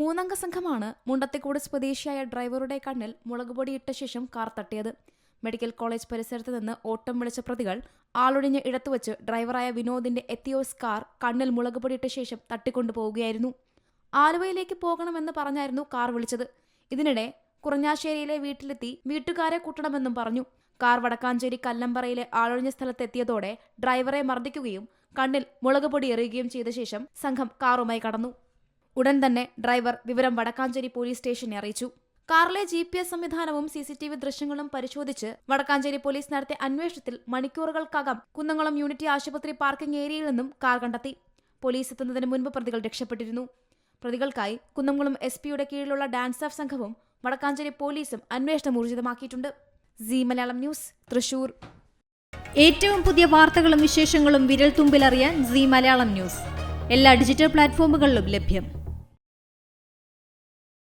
മൂന്നംഗ സംഘമാണ് മുണ്ടത്തിക്കോട് സ്വദേശിയായ ഡ്രൈവറുടെ കണ്ണിൽ മുളകുപൊടി ഇട്ട ശേഷം കാർ തട്ടിയത്. മെഡിക്കൽ കോളേജ് പരിസരത്ത് നിന്ന് ഓട്ടം വിളിച്ച പ്രതികൾ ആളൊഴിഞ്ഞ ഇടത്തുവച്ച് ഡ്രൈവറായ വിനോദിന്റെ എത്തിയോസ് കാർ കണ്ണിൽ മുളകുപൊടി ഇട്ട ശേഷം തട്ടിക്കൊണ്ടുപോവുകയായിരുന്നു. ആലുവയിലേക്ക് പോകണമെന്ന് പറഞ്ഞായിരുന്നു കാർ വിളിച്ചത്. ഇതിനിടെ കുറഞ്ഞാശ്ശേരിയിലെ വീട്ടിലെത്തി വീട്ടുകാരെ കൂട്ടണമെന്നും പറഞ്ഞു. കാർ വടക്കാഞ്ചേരി കല്ലമ്പറയിലെ ആളൊഴിഞ്ഞ സ്ഥലത്തെത്തിയതോടെ ഡ്രൈവറെ മർദ്ദിക്കുകയും കണ്ണിൽ മുളകുപൊടി എറിയുകയും ചെയ്ത ശേഷം സംഘം കാറുമായി കടന്നു. ഉടൻ തന്നെ ഡ്രൈവർ വിവരം വടക്കാഞ്ചേരി പോലീസ് സ്റ്റേഷനെ അറിയിച്ചു. കാറിലെ ജി പി എസ് സംവിധാനവും സി സി ടി വി ദൃശ്യങ്ങളും പരിശോധിച്ച് വടക്കാഞ്ചേരി പോലീസ് നടത്തിയ അന്വേഷണത്തിൽ മണിക്കൂറുകൾക്കകം കുന്നംകുളം യൂണിറ്റി ആശുപത്രി പാർക്കിംഗ് ഏരിയയിൽ നിന്നും കാർ കണ്ടെത്തി. പോലീസ് എത്തുന്നതിന് മുൻപ് പ്രതികൾ രക്ഷപ്പെട്ടിരുന്നു. പ്രതികൾക്കായി കുന്നംകുളം എസ് പിയുടെ കീഴിലുള്ള ഡാൻസ് ഓഫ് സംഘവും വടക്കാഞ്ചേരി പോലീസും അന്വേഷണം ഊർജിതമാക്കിയിട്ടുണ്ട്. Zee Malayalam news Thrissur. ഏറ്റവും പുതിയ വാർത്തകളും വിശേഷങ്ങളും വിരൽ തുമ്പിലറിയാൻ സി മലയാളം ന്യൂസ്. എല്ലാ ഡിജിറ്റൽ പ്ലാറ്റ്ഫോമുകളിലും ലഭ്യം.